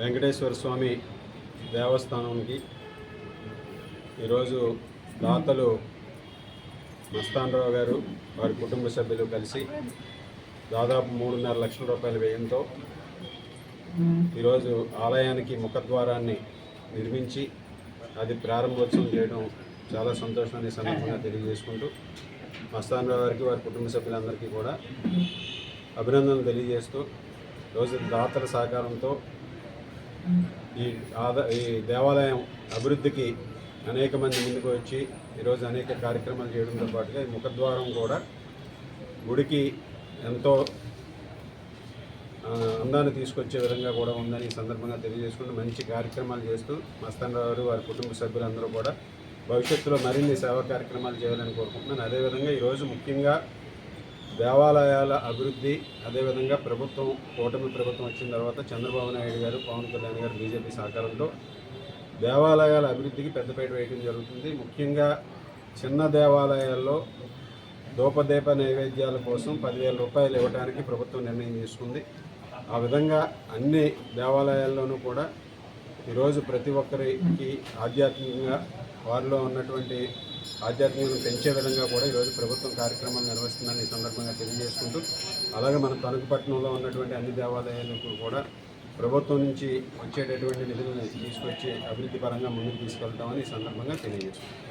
వెంకటేశ్వర స్వామి దేవస్థానంకి ఈరోజు దాతలు మస్తానరావు గారు వారి కుటుంబ సభ్యులు కలిసి దాదాపు మూడున్నర లక్షల రూపాయల వ్యయంతో ఈరోజు ఆలయానికి ముఖద్వారాన్ని నిర్మించి అది ప్రారంభోత్సవం చేయడం చాలా సంతోషాన్ని సందర్భంగా తెలియజేసుకుంటూ మస్తానరావు గారికి వారి కుటుంబ సభ్యులందరికీ కూడా అభినందనలు తెలియజేస్తూ రోజు దాతల సహకారంతో ఈ ఆదా ఈ దేవాలయం అభివృద్ధికి అనేక మంది ముందుకు వచ్చి ఈరోజు అనేక కార్యక్రమాలు చేయడంతో పాటుగా ఈ ముఖద్వారం కూడా గుడికి ఎంతో అందాన్ని తీసుకొచ్చే విధంగా కూడా ఉందని ఈ సందర్భంగా తెలియజేసుకుంటూ మంచి కార్యక్రమాలు చేస్తూ మస్తాన్ గారు వారి కుటుంబ సభ్యులందరూ కూడా భవిష్యత్తులో మరిన్ని సేవా కార్యక్రమాలు చేయాలని కోరుకుంటున్నాను. అదేవిధంగా ఈరోజు ముఖ్యంగా దేవాలయాల అభివృద్ధి అదేవిధంగా ప్రభుత్వం కూటమి ప్రభుత్వం వచ్చిన తర్వాత చంద్రబాబు నాయుడు గారు పవన్ కళ్యాణ్ గారు బీజేపీ సహకారంతో దేవాలయాల అభివృద్ధికి పెద్దపేట వేయడం జరుగుతుంది. ముఖ్యంగా చిన్న దేవాలయాల్లో దూపదీప నైవేద్యాల కోసం పదివేల రూపాయలు ఇవ్వడానికి ప్రభుత్వం నిర్ణయం తీసుకుంది. ఆ విధంగా అన్ని దేవాలయాల్లోనూ కూడా ఈరోజు ప్రతి ఒక్కరికి ఆధ్యాత్మికంగా వారిలో ఉన్నటువంటి ఆధ్యాత్మికతను పెంచే విధంగా కూడా ఈరోజు ప్రభుత్వం కార్యక్రమాలు నిర్వహిస్తుందని ఈ సందర్భంగా తెలియజేసుకుంటూ అలాగే మన తణుకుపట్నంలో ఉన్నటువంటి అన్ని దేవాలయాలకు కూడా ప్రభుత్వం నుంచి వచ్చేటటువంటి నిధులను తీసుకొచ్చి అభివృద్ధి పరంగా ముందుకు తీసుకెళ్తామని ఈ సందర్భంగా తెలియజేస్తున్నాం